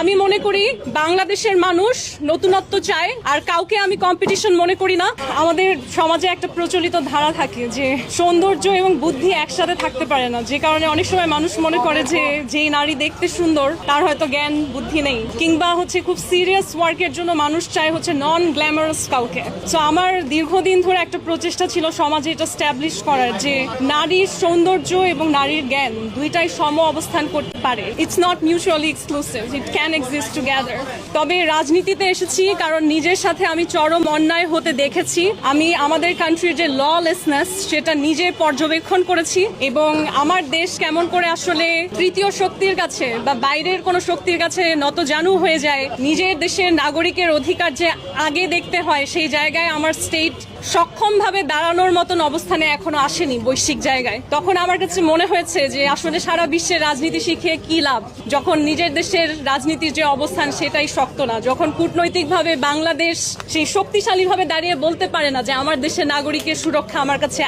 আমি মনে করি বাংলাদেশের মানুষ নতুনত্ব চায়, আর কাউকে আমি কম্পিটিশন মনে করি না। আমাদের সমাজে একটা প্রচলিত ধারা থাকে যে সৌন্দর্য এবং বুদ্ধি একসাথে থাকতে পারে না। যে কারণে অনেক সময় মানুষ মনে করে যে যেই নারী দেখতে সুন্দর, তার হয়তো জ্ঞান, বুদ্ধি নেই। কিংবা হচ্ছে খুব সিরিয়াস ওয়ার্কের জন্য মানুষ চায় হচ্ছে নন গ্ল্যামারাস কাউকে। সো আমার দীর্ঘদিন ধরে একটা প্রচেষ্টা ছিল সমাজে এটা স্ট্যাবলিশ করার যে নারীর সৌন্দর্য এবং নারীর জ্ঞান দুইটাই সম অবস্থান করতে পারে। It's not mutually exclusive it can exist together তবে রাজনীতিতে এসেছি কারণ নিজের সাথে আমি চরম অন্যায় হতে দেখেছি। আমি আমাদের কান্ট্রির যে ললেসনেস সেটা নিজে পর্যবেক্ষণ করেছি এবং আমার দেশ কেমন করে আসলে তৃতীয় শক্তির কাছে বা বাইরের কোনো শক্তির কাছে নত জানু হয়ে যায়, নিজের দেশের নাগরিকের অধিকার যে আগে দেখতে হয়, সেই জায়গায় আমার স্টেট সক্ষমভাবে দাঁড়ানোর মতন অবস্থানে এখনও আসেনি বৈশ্বিক জায়গায়। তখন আমার কাছে মনে হয়েছে যে, আসলে সারা বিশ্বের রাজনীতি শিখে কি লাভ? যখন নিজের দেশের রাজনীতির যে অবস্থান, সেটাই শক্ত না। যখন কূটনৈতিকভাবে বাংলাদেশ সেই শক্তিশালীভাবে দাঁড়িয়ে বলতে পারে না যে, আমার দেশের নাগরিকের সুরক্ষা আমার কাছে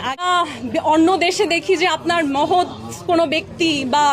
অন্য দেশে দেখি যে, আপনার মহৎ কোনো ব্যক্তি বা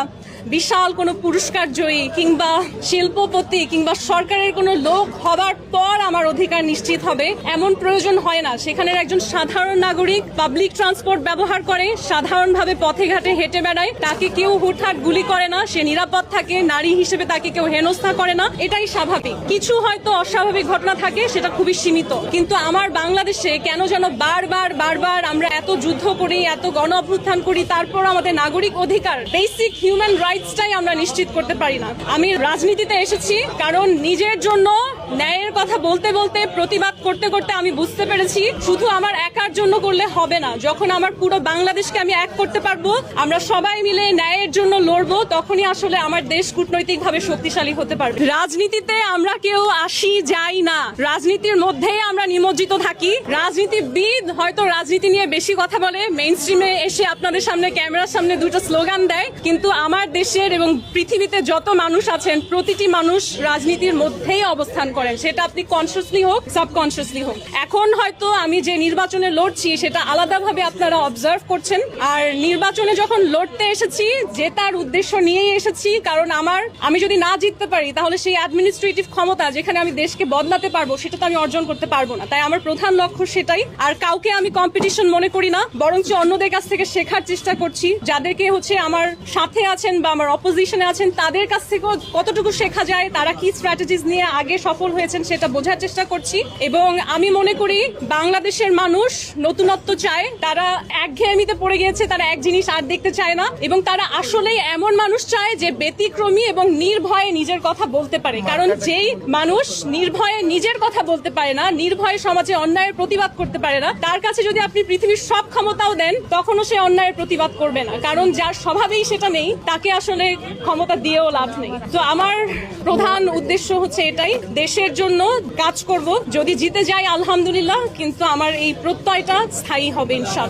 বিশাল কোনো পুরস্কার জয়ী কিংবা শিল্পপতি কিংবা সরকারের কোনো লোক হবার পর আমার অধিকার নিশ্চিত হবে, এমন প্রয়োজন হয় না। সেখানের একজন সাধারণ নাগরিক পাবলিক ট্রান্সপোর্ট ব্যবহার করে, সাধারণভাবে পথে ঘাটে হেঁটে বেড়ায়, তাকে কেউ হুটহাট গুলি করে না, সে নিরাপদ থাকে, নারী হিসেবে তাকে কেউ হেনস্থা করে না, এটাই স্বাভাবিক। কিছু হয়তো অস্বাভাবিক ঘটনা থাকে, সেটা খুবই সীমিত। কিন্তু আমার বাংলাদেশে কেন যেন বারবার বারবার আমরা এত যুদ্ধ করি, এত গণ অভ্যুত্থান করি তারপর আমাদের নাগরিক অধিকার বেসিক হিউম্যান রাইটসটাই আমরা নিশ্চিত করতে পারি না। আমি রাজনীতিতে এসেছি কারণ নিজের জন্য ন্যায়ের কথা বলতে বলতে, প্রতিবাদ করতে করতে আমি বুঝতে পেরেছি, শুধু আমার একার জন্য করলে হবে না। যখন আমার পুরো বাংলাদেশকে আমি এক করতে পারব, আমরা সবাই মিলে ন্যায়ের জন্য লড়বো, তখনই আসলে আমার দেশ কূটনৈতিকভাবে শক্তিশালী হতে পারবে। রাজনীতিতে আমরা কেউ আসি, যাই না। রাজনীতির মধ্যেই আমরা নিমজ্জিত থাকি। রাজনীতিবিদ হয়তো রাজনীতি নিয়ে বেশি কথা বলে মেইন স্ট্রিমে এসে আপনাদের সামনে, ক্যামেরার সামনে দুটো স্লোগান দেয়, কিন্তু আমার দেশের এবং পৃথিবীতে যত মানুষ আছেন, প্রতিটি মানুষ রাজনীতির মধ্যেই অবস্থান করেন। সেটা আপনি কনসিয়াসলি হোক সাবকনসিয়াসলি হোক। এখন হয়তো আমি যে নির্বাচনে লড়ছি, সেটা আলাদাভাবে আপনারা অবজার্ভ করছেন। আর নির্বাচনে যখন লড়তে এসেছি জেতার উদ্দেশ্য নিয়েই এসেছি, কারণ আমার, আমি যদি না জিততে পারি, তাহলে সেই অ্যাডমিনিস্ট্রেটিভ ক্ষমতা যেখানে আমি দেশকে বদলাতে পারব, সেটা তো আমি অর্জন করতে পারব না। তাই আমার প্রধান লক্ষ্য সেটাই। আর কাউকে আমি কম্পিটিশন মনে করি না, বরঞ্চ অন্যদের কাছ থেকে শেখার চেষ্টা করছি, যাদেরকে হচ্ছে আমার সাথে আছেন বা আমার অপোজিশনে আছেন, তাদের কাছ থেকেও কতটুকু শেখা যায়, তারা কি স্ট্র্যাটেজিস নিয়ে আগে সফল হয়েছেন সেটা বোঝার চেষ্টা করছি। এবং আমি মনে করি, বাংলাদেশের মানুষ নতুনত্ব চায়, তারা একঘেয়েমিতে পড়ে গিয়েছে, তারা এক জিনিস আর দেখতে চায় না, এবং তারা আসলেই এমন মানুষ চায় যে ব্যতিক্রমী এবং নির্ভয়ে নিজের কথা বলতে পারে। কারণ যেই মানুষ নির্ভয়ে নিজের কথা বলতে পারে না, নির্ভয়ে সমাজে অন্যায়ের প্রতিবাদ করতে পারে না, তার কাছে যদি আপনি পৃথিবীর সব ক্ষমতাও দেন, তখনও সে অন্যায়ের প্রতিবাদ করবে না। কারণ যার স্বভাবেই সেটা নেই, তাকে আসলে ক্ষমতা দিয়েও লাভ নেই। তো আমার প্রধান উদ্দেশ্য হচ্ছে এটাই, দেশের জন্য কাজ করব। যদি জিতে যাই, আলহামদুলিল্লাহ, কিন্তু আমার এই প্রত্যয়টা স্থায়ী হবে ইনশাল্লাহ